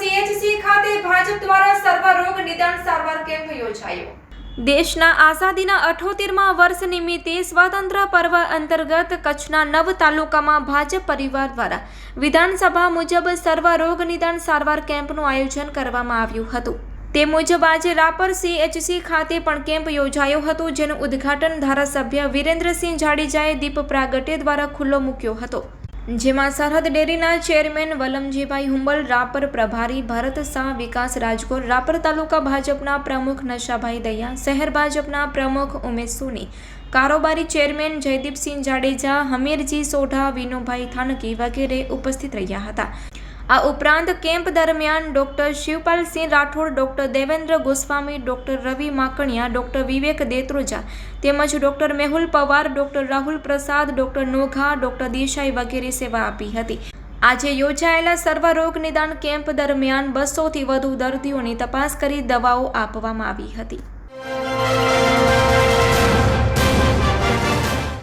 CHC ખાતે ભાજપ દ્વારા સર્વરોગ નિદાન સારવાર કેમ્પ યોજાયો. દેશના આઝાદીના અઠોતેરમાં વર્ષ નિમિત્તે સ્વાતંત્ર પર્વ અંતર્ગત કચ્છના નવ તાલુકામાં ભાજપ પરિવાર દ્વારા વિધાનસભા મુજબ સર્વ રોગ નિદાન સારવાર કેમ્પનું આયોજન કરવામાં આવ્યું હતું. તે મુજબ આજે રાપર સીએચસી ખાતે પણ કેમ્પ યોજાયો હતો, જેનું ઉદ્ઘાટન ધારાસભ્ય વિરેન્દ્રસિંહ જાડેજાએ દીપ પ્રાગટે દ્વારા ખુલ્લો મૂક્યો હતો. જેમાં સરહદ ડેરીના ચેરમેન વલમજીભાઈ હુંબલ, રાપર પ્રભારી ભરત શાહ, વિકાસ રાજકોટ રાપર તાલુકા ભાજપના પ્રમુખ નશાભાઈ દયા, શહેર ભાજપના પ્રમુખ ઉમેશ સોની, કારોબારી ચેરમેન જયદીપસિંહ જાડેજા, હમીરજી સોઢા, વિનુભાઈ થાનકી વગેરે ઉપસ્થિત રહ્યા હતા. આ ઉપરાંત કેમ્પ દરમિયાન doctor Shivpalsinh Rathod, doctor Devendra Goswami, doctor Ravi Makaniya, doctor Vivek Detroja તેમજ doctor Mehul Pawar, doctor Rahul Prasad, doctor Nogha, doctor Desai વગેરે સેવા આપી હતી. આજે યોજાયેલા સર્વરોગ નિદાન કેમ્પ દરમિયાન બસોથી વધુ દર્દીઓની તપાસ કરી દવાઓ આપવામાં આવી હતી.